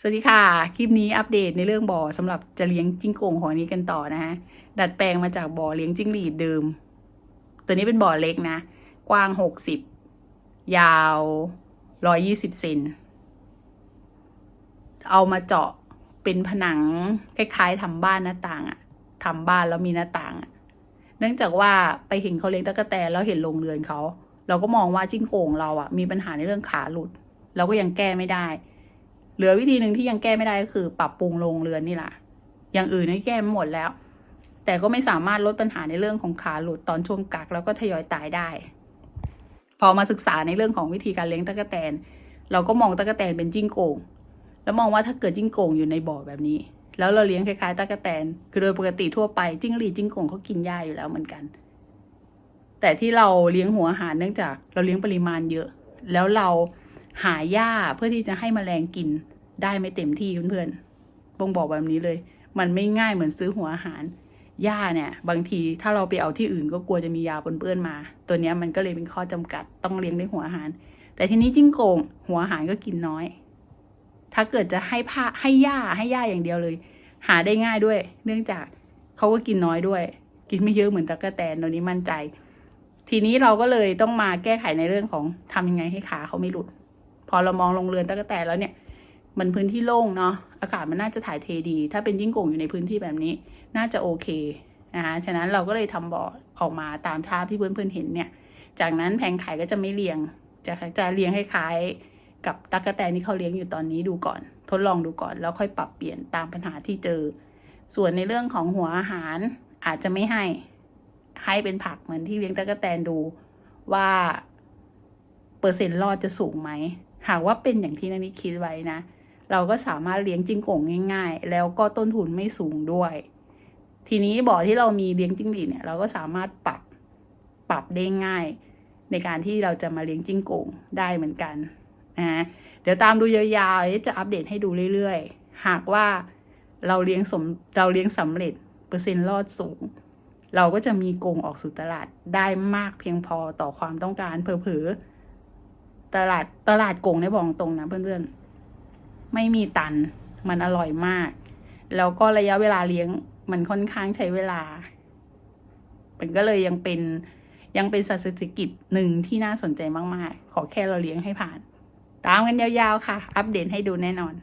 สวัสดีค่ะ คลิปนี้อัปเดตในเรื่องบ่อสำหรับจะเลี้ยงจิ้งโก่งของอันนี้กันต่อนะฮะ ดัดแปลงมาจากบ่อเลี้ยงจิ้งหรีดเดิม ตัวนี้เป็นบ่อเล็กนะ กว้างหกสิบยาวร้อยี่สิบเซนเอามาเจาะเป็นผนังคล้ายๆทำบ้านหน้าต่างอะทำบ้านแล้วมีหน้าต่างอะเนื่องจากว่าไปเห็นเขาเลี้ยงตะกแตนแล้วเห็นโรงเรือนเขา เราก็มองว่าจิ้งโก่งเราอะมีปัญหาในเรื่องขาหลุด เราก็ยังแก้ไม่ได้ เหลือวิธีหนึ่งที่ยังแก้ไม่ได้ก็คือ ปรับปรุงโรงเรือนนี่แหละอย่างอื่นนี่แก้หมดแล้ว แต่ก็ไม่สามารถลดปัญหาในเรื่องของขาหลุดตอนช่วงกัก แล้วก็ทยอยตายได้ พอมาศึกษาในเรื่องของวิธีการเลี้ยงตะกแตน เราก็มองตะกแตนเป็นจิ้งโกงแล้วมองว่าถ้าเกิดจิ้งโกงอยู่ในบ่อแบบนี้ แล้วเราเลี้ยงคล้ายๆตะกแตน คือโดยปกติทั่วไปจิ้งหรีดจิ้งโกงเขากินหญ้าอยู่แล้วเหมือนกัน แต่ที่เราเลี้ยงหัวอาหารเนื่องจาก เราเลี้ยงปริมาณเยอะ แล้วเรา หาหญ้าเพื่อที่จะให้แมลงกินได้ไม่เต็มที่เพื่อนๆบงบอกแบบนี้เลย มันไม่ง่ายเหมือนซื้อหัวอาหารหญ้าเนี่ย บางทีถ้าเราไปเอาที่อื่นก็กลัวจะมียาปนเปื้อนมา ตัวนี้มันก็เลยเป็นข้อจำกัดต้องเลี้ยงด้วยหัวอาหาร แต่ทีนี้จิ้งโกงหัวอาหารก็กินน้อย ถ้าเกิดจะให้ผ้าให้หญ้าให้หญ้าอย่างเดียวเลย หาได้ง่ายด้วย เนื่องจากเขาก็กินน้อยด้วย กินไม่เยอะเหมือนตะกะแตนตัวนี้มั่นใจ ทีนี้เราก็เลยต้องมาแก้ไขในเรื่องของทำยังไงให้ขาเขาไม่หลุด พอเรามองลงเรือนตะกะแตนแล้วเนี่ย มันพื้นที่โล่งเนาะอากาศมันน่าจะถ่ายเทดี ถ้าเป็นยิ่งโก่งอยู่ในพื้นที่แบบนี้ น่าจะโอเคนะคะฉะนั้นเราก็เลยทำบ่อออกมาตามภาพที่เพื่อนๆเห็นเนี่ย จากนั้นแผงไข่ก็จะไม่เรียง จะจะเรียงคล้ายๆกับตั๊กแตนที่เขาเลี้ยงอยู่ตอนนี้ดูก่อน ทดลองดูก่อนแล้วค่อยปรับเปลี่ยนตามปัญหาที่เจอ ส่วนในเรื่องของหัวอาหารอาจจะไม่ให้ให้เป็นผักเหมือนที่เลี้ยงตั๊กแตนดูว่าเปอร์เซ็นต์รอดจะสูงไหม หากว่าเป็นอย่างที่นันนี่คิดไว้นะ เราก็สามารถเลี้ยงจิ้งโก่งง่าย ๆ แล้วก็ต้นทุนไม่สูงด้วย ทีนี้บ่อที่เรามีเลี้ยงจิ้งหรีดเนี่ยเราก็สามารถปรับปรับได้ง่าย ในการที่เราจะมาเลี้ยงจิ้งโก่งได้เหมือนกันนะเดี๋ยวตามดูยาวๆจะอัปเดตให้ดูเรื่อยๆ หากว่าเราเลี้ยงสมเราเลี้ยงสำเร็จเปอร์เซ็นต์รอดสูง เราก็จะมีโกงออกสู่ตลาดได้มากเพียงพอต่อความต้องการเผลอๆ ตลาดตลาดโกงในบอกตรงนะเพื่อนๆ ไม่มีตัน มันอร่อยมาก แล้วก็ระยะเวลาเลี้ยงมันค่อนข้างใช้เวลา มันก็เลยยังเป็นยังเป็นสัตว์เศรษฐกิจหนึ่งที่น่าสนใจมาก ๆ ขอแค่เราเลี้ยงให้ผ่าน ตามกันยาว ๆ ค่ะ อัปเดตให้ดูแน่นอน